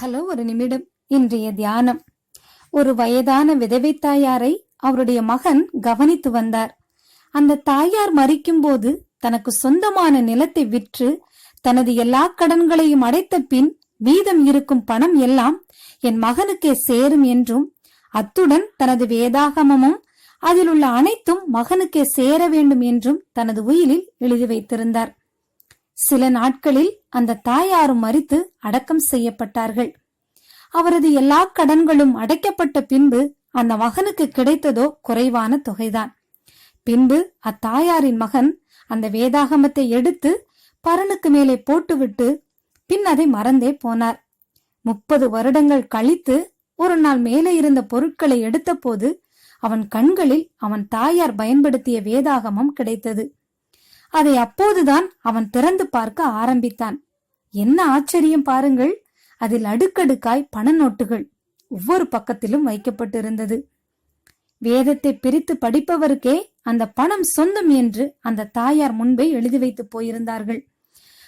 Hello ஒரு நிமிடம். இன்றைய தியானம். ஒரு வயதான விதவை தாயாரை அவருடைய மகன் கவனித்து வந்தார். அந்த தாயார் மறிக்கும்போது தனக்கு சொந்தமான நிலத்தை விற்று தனது எல்லா கடன்களையும் அடைத்த பின் மீதம் இருக்கும் பணம் எல்லாம் என் மகனுக்கே சேரும் என்றும் அத்துடன் தனது வேதாகமமும் அதில் உள்ள அனைத்தும் மகனுக்கே சேர வேண்டும் என்றும் தனது உயிலில் எழுதி வைத்திருந்தார். சில நாட்களில் அந்த தாயாரும் மறித்து அடக்கம் செய்யப்பட்டார்கள். அவரது எல்லா கடன்களும் அடைக்கப்பட்ட பின்பு அந்த மகனுக்கு கிடைத்ததோ குறைவான தொகைதான். பின்பு அத்தாயாரின் மகன் அந்த வேதாகமத்தை எடுத்து பரனுக்கு மேலே போட்டுவிட்டு பின் அதை மறந்தே போனார். முப்பது வருடங்கள் கழித்து ஒரு நாள் மேலே இருந்த பொருட்களை எடுத்தபோது அவன் கண்களில் அவன் தாயார் பயன்படுத்திய வேதாகமம் கிடைத்தது. அதை அப்போதுதான் அவன் திறந்து பார்க்க ஆரம்பித்தான். என்ன ஆச்சரியம் பாருங்கள். அதில் அடுக்கடுக்காய் பண நோட்டுகள் ஒவ்வொரு பக்கத்திலும் வைக்கப்பட்டிருந்தது. வேதத்தை பிரித்து படிப்பவருக்கே அந்த பணம் சொந்தம் என்று அந்த தாயார் முன்பே எழுதி வைத்து போயிருந்தார்கள்.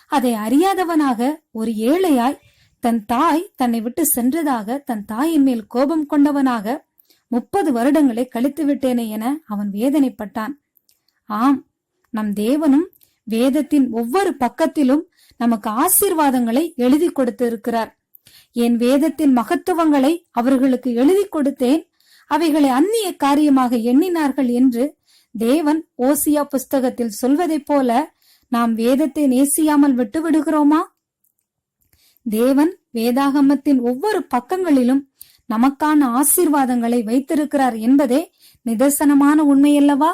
அதை அறியாதவனாக ஒரு ஏழையாய் தன் தாய் தன்னை விட்டு சென்றதாக தன் தாயின் மேல் கோபம் கொண்டவனாக முப்பது வருடங்களை கழித்து விட்டேனே என அவன் வேதனைப்பட்டான். ஆம் நம் தேவனும் வேதத்தின் ஒவ்வொரு பக்கத்திலும் நமக்கு ஆசீர்வாதங்களை எழுதி கொடுத்திருக்கிறார். என் வேதத்தின் மகத்துவங்களை அவர்களுக்கு எழுதி கொடுத்தேன். அவைகளை அந்நிய காரியமாக எண்ணினார்கள் என்று தேவன் ஓசியா புஸ்தகத்தில் சொல்வதைப் போல நாம் வேதத்தை நேசியாமல் விட்டு விடுகிறோமா தேவன் வேதாகமத்தின் ஒவ்வொரு பக்கங்களிலும் நமக்கான ஆசீர்வாதங்களை வைத்திருக்கிறார் என்பதே நிதர்சனமான உண்மையல்லவா?